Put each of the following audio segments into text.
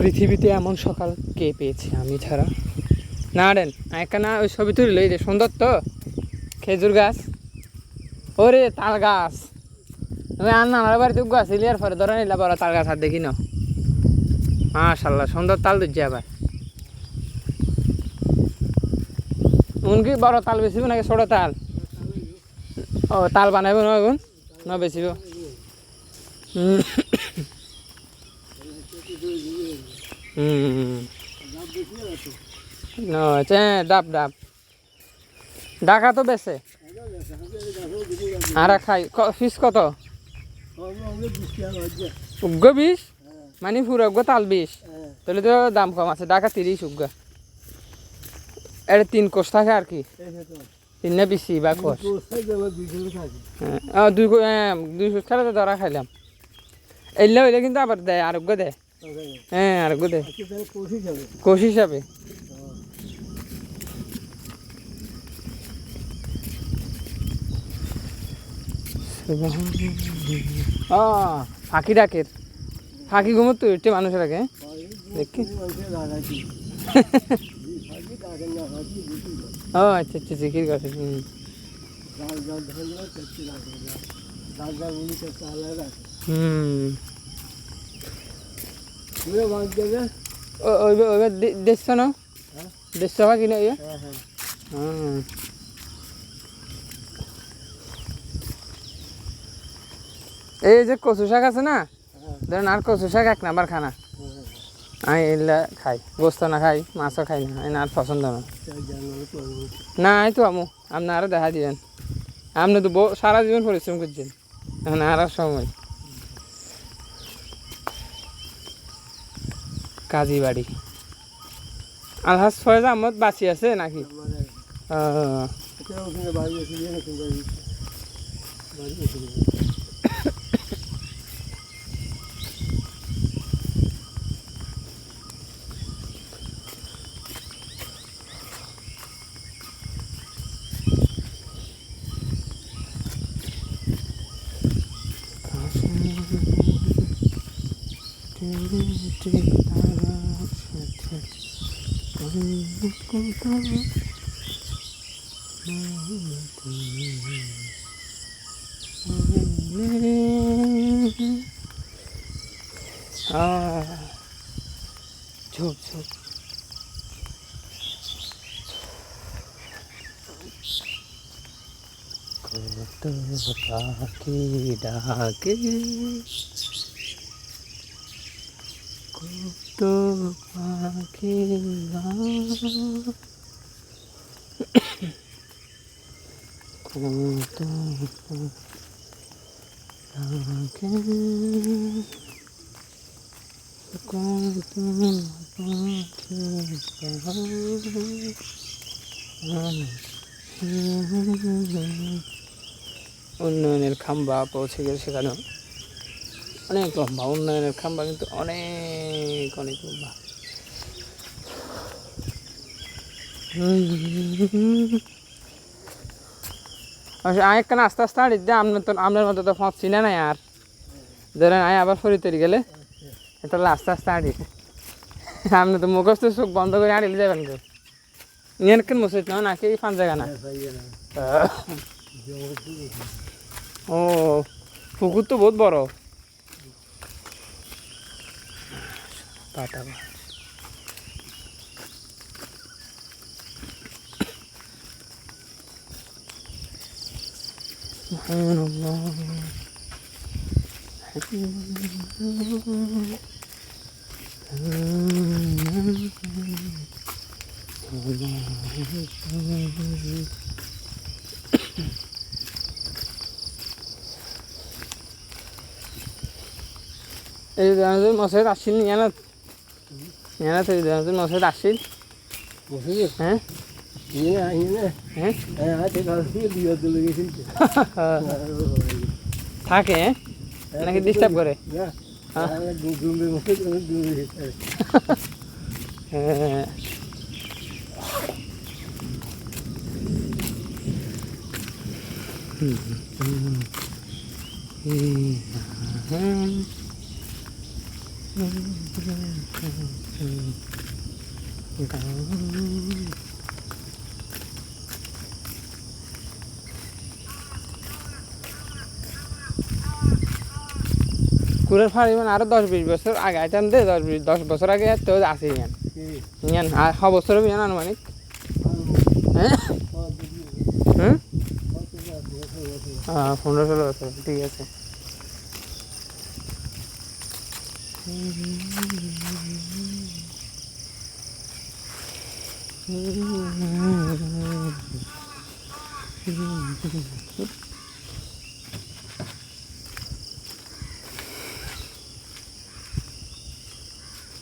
পৃথিবীতে এমন সকাল কে পেয়েছে আমি ছাড়া? না রেন একখানা ওই ছবি তুলি লই রে সুন্দর তো। খেজুর গাছ। ওরে, তাল গাছ। তুমি আর নানার বাড়িতে গাছ ইলিয়ার পরে ধরে নিলা, বড় তাল গাছ আর দেখি না। মাশাল্লাহ, সুন্দর তাল দিচ্ছে আবার। উনকি বড় তাল বেচিব নাকি ছোট তাল? ও, তাল বানাইব ন এখন? ন বেচিব। হুম ন ডাব ডাব। ডাকা তো বেছে। আর খাই। ফিস কত? উগ্র বিশ? মানে পুরো তাল বিশ। তাহলে তো দাম কম আছে। ডাকা তিরিশ উগ্র এটা তিন কোষ থাকে আর কি। তিন না বেশি বা কোষ। হ্যাঁ। দুই দুই কোষ খেলে তো ধরা খাইলাম। এলে হইলে কিন্তু আবার দেয় আরোগ্য দেয়। হ্যাঁ আরোগ্য দেয় কোষ হিসাবে। ফাঁকি ডাকের। ফাঁকি ঘুমোর তো এটি মানুষের আগে দেখি। ও আচ্ছা আচ্ছা জিকির করে। হুম। হুম ও- ওইবার ওইবার দে- দেখছ না দেখছ বা কিনা ইয়ে হুম এই যে কচু শাক আছে না ধরেন আর কচু শাক এক নাম্বার খানা আমি এগুলা খাই গোস্ত না খাই মাছও খাই না আমি আর পছন্দ না না এই তো আমু আপনি আরও দেখা দিবেন আপনি তো সারা জীবন পরিশ্রম করছেন এখন আর সময় কাজী বাড়ি আলহাজ ফয়েজ আহমদ বাঁচি আছে নাকি? ও, আহ, ঝোপ ঝোপ। কত পাখি ডাকে কত পাখি গায়। কত কত উন্নয়নের খাম্বা পৌঁছে গেছে সেখানে অনেক লম্বা, উন্নয়নের খাম্বা কিন্তু অনেক অনেক লম্বা। আয় কেন আস্তে আস্তে আড়ি দে আপনার তো আপনার মতো তো ফাঁস চিনে নাই আর। ধরেন আয় আবার ফরি তৈরি গেলে। এটা আস্তে আস্তে আড়ি আপনি তো মুখস্থ চোখ বন্ধ করে আড়িলে যাবেন কেউ নিয়ে মুসিদ, না নাকি ফান জায়গা না? ও, পুকুর তো বহুত বড়। পাটা মাছ। সুবহানাল্লাহ। এই জানাজুর মশাই আসছিল জানা জানা তো জানাজুর মশাই আসছিল হ্যাঁ হ্যাঁ থাকে হ্যাঁ নাকি ডিস্টার্ব করে হ্যাঁ কুড়ের ফাড়ি মানে আরও দশ বিশ বছর আগে আইতাম দে দশ বিশ দশ বছর আগে তো আছে ইয়ান। ইয়ান আর ছ বছর ইয়ান আনুমানিক। হ্যাঁ? হ্যাঁ? পনেরো ষোলো বছর ঠিক আছে।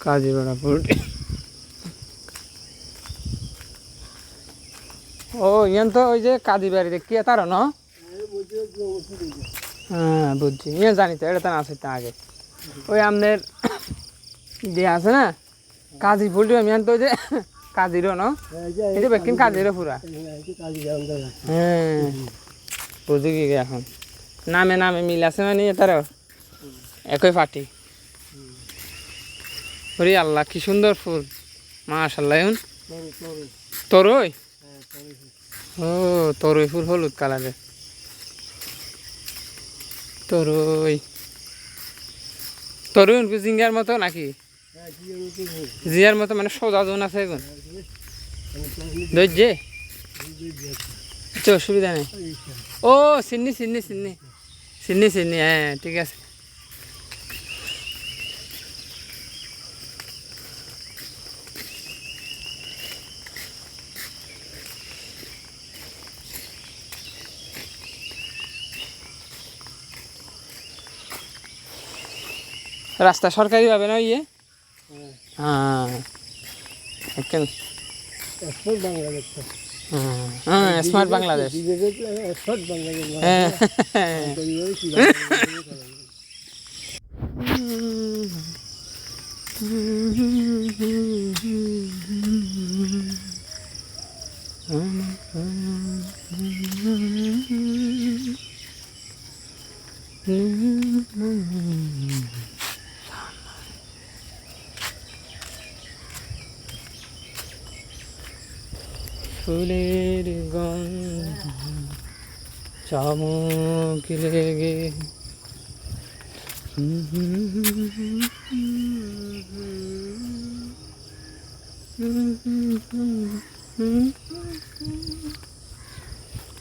কাজী বেড়া পুরুটি ও ইয়ান তো ওই যে কাজী বাড়ি দেখি তার না? হ্যাঁ বুঝছি। ইয়ে জানি তো এটা তো না তো আগে। ওই আমাদের যে আছে না, কাজী ফুলটি, আমি তো ওই যে কাজীরও, না? এটা বেকিন পুরা। হ্যাঁ। বুঝি এখন? নামে নামে মিল আছে মানে এটারও? একই পার্টি। ওরে আল্লাহ, কি সুন্দর ফুল। মাশাল্লাহ তরই? ও, তরই ফুল হলুদ কালারের। তরই। তরুণ জিঙ্গার মতো নাকি? জিয়ার মতো মানে সোজা জোন আছে এখন ধৈর্যে? আচ্ছা অসুবিধা নেই। ও সিন্নি সিন্নি সিন্নি। সিন্নি সিন্নি হ্যাঁ ঠিক আছে। রাস্তা সরকারি পাবে না ইয়ে? হ্যাঁ। হ্যাঁ। স্মার্ট বাংলাদেশ হ্যাঁ ফুলের গন্ধ চামক লেগে।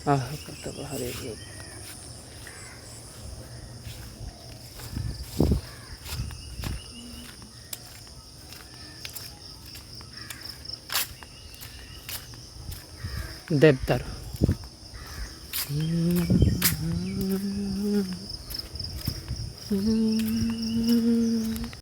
আহ কত ভালো দেবদার